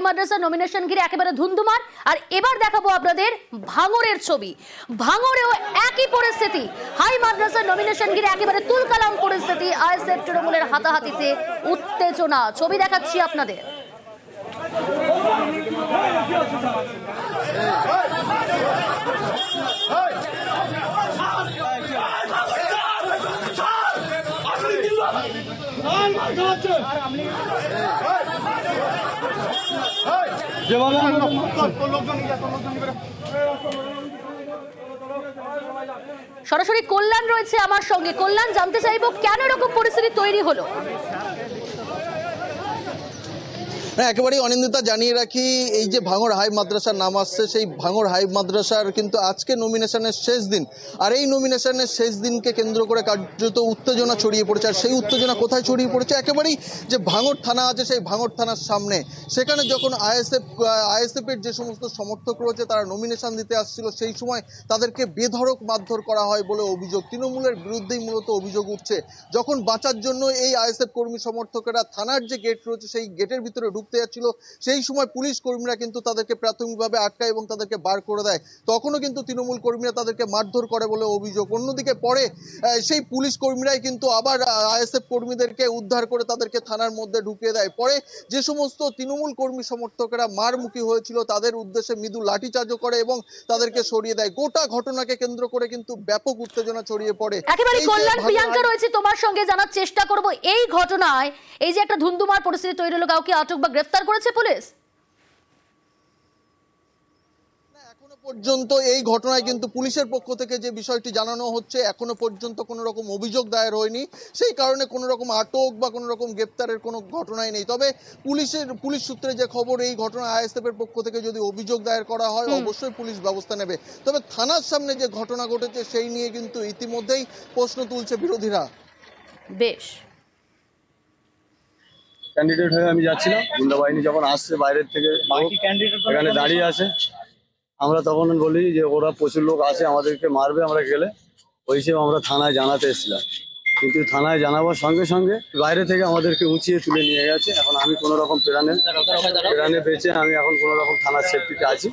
মাদ্রাসা nomination ঘিরে একেবারে ধুন্ধুমার আর এবার দেখাবো আপনাদের ভাঙরের ছবি ভাঙরেও একই পরিস্থিতি হাই মাদ্রাসা নমিনেশন ঘিরে একেবারে তুলকালাম পরিস্থিতি আইএসএফ তৃণমূলের হাতাহাতিতে উত্তেজনা ছবি দেখাচ্ছি আপনাদের সরাসরি কল্যাণ রয়েছে আমার সঙ্গে। কল্যাণ জানতে চাইব কেন এরকম পরিস্থিতি তৈরি হলো? একেবারেই অনিন্দিতা জানিয়ে রাখি, এই যে ভাঙর হাই মাদ্রাসার নাম আসছে, সেই ভাঙর হাই মাদ্রাসার কিন্তু আজকে নমিনেশনের শেষ দিন। আর এই নমিনেশনের শেষ দিনকে কেন্দ্র করে কার্যত উত্তেজনা ছড়িয়ে পড়েছে। আর সেই উত্তেজনা কোথায় ছড়িয়ে পড়েছে? একেবারেই যে ভাঙর থানা আছে, সেই ভাঙর থানার সামনে। সেখানে যখন আইএসএফ, আইএসএফের যে সমস্ত সমর্থক রয়েছে, তারা নমিনেশন দিতে আসছিল, সেই সময় তাদেরকে বেধড়ক মারধর করা হয় বলে অভিযোগ। তৃণমূলের বিরুদ্ধেই মূলত অভিযোগ উঠছে। যখন বাঁচার জন্য এই আইএসএফ কর্মী সমর্থকেরা থানার যে গেট রয়েছে, সেই গেটের ভিতরে ঢুকতে যাচ্ছিল সেই সময় পুলিশ কর্মীরা কিন্তু তাদেরকে প্রাথমিকভাবে আটকায় এবং তাদেরকে বার করে দেয়। তখনও কিন্তু তৃণমূল কর্মীরা তাদেরকে মারধর করে বলে অভিযোগ। অন্যদিকে পরে সেই পুলিশ কর্মীরাই কিন্তু আবার আইএসএফ কর্মীদেরকে উদ্ধার করে তাদেরকে থানার মধ্যে ঢুকিয়ে দেয়। পরে যে সমস্ত তৃণমূল কর্মী সমর্থকেরা মারমুখী হয়েছিল তাদের উদ্দেশ্যে মৃদু লাঠিচার্জও করে এবং তাদেরকে সরিয়ে দেয়। গোটা ঘটনাকে কেন্দ্র করে কিন্তু ব্যাপক উত্তেজনা ছড়িয়ে পড়ে। একেবারে কল্যাণ প্রিয়াঙ্কা রয়েছে তোমার সঙ্গে জানার চেষ্টা করব। এই ঘটনায় এই যে একটা ধুন্ধুমার পরিস্থিতি তৈরি হলো কাউকে আটক বা গ্রেফতার করেছে পুলিশ? এখনও পর্যন্ত এই ঘটনায় কিন্তু পুলিশের পক্ষ থেকে যে বিষয়টি জানানো হচ্ছে এখনও পর্যন্ত কোনো রকম অভিযোগ দায়ের হয়নি। সেই কারণে কোনো রকম আটক বা কোনো রকম গ্রেপ্তারের কোনো ঘটনাই নেই। তবে পুলিশের পুলিশ সূত্রে যে খবর এই ঘটনা আইএসএফ এর পক্ষ থেকে যদি অভিযোগ দায়ের করা হয় অবশ্যই পুলিশ ব্যবস্থা নেবে। তবে থানার সামনে যে ঘটনা ঘটেছে সেই নিয়ে কিন্তু ইতিমধ্যেই প্রশ্ন তুলছে বিরোধীরা। বেশ। ক্যান্ডিডেট হয়ে আমি যাচ্ছিলাম। গুন্ডা বাহিনী যখন আসছে বাইরের থেকে এখানে দাঁড়িয়ে আছে। আমরা তখন বলি যে ওরা প্রচুর লোক আসে আমাদেরকে মারবে আমরা গেলে। ওই হিসেবে আমরা থানায় জানাতে এসেছিলাম। কিন্তু থানায় জানাবার সঙ্গে সঙ্গে বাইরে থেকে আমাদেরকে উঁচিয়ে তুলে নিয়ে গেছে। এখন আমি কোনো রকম প্রাণে প্রাণে বেঁচে আমি এখন কোনোরকম থানার সেফটিতে আছি।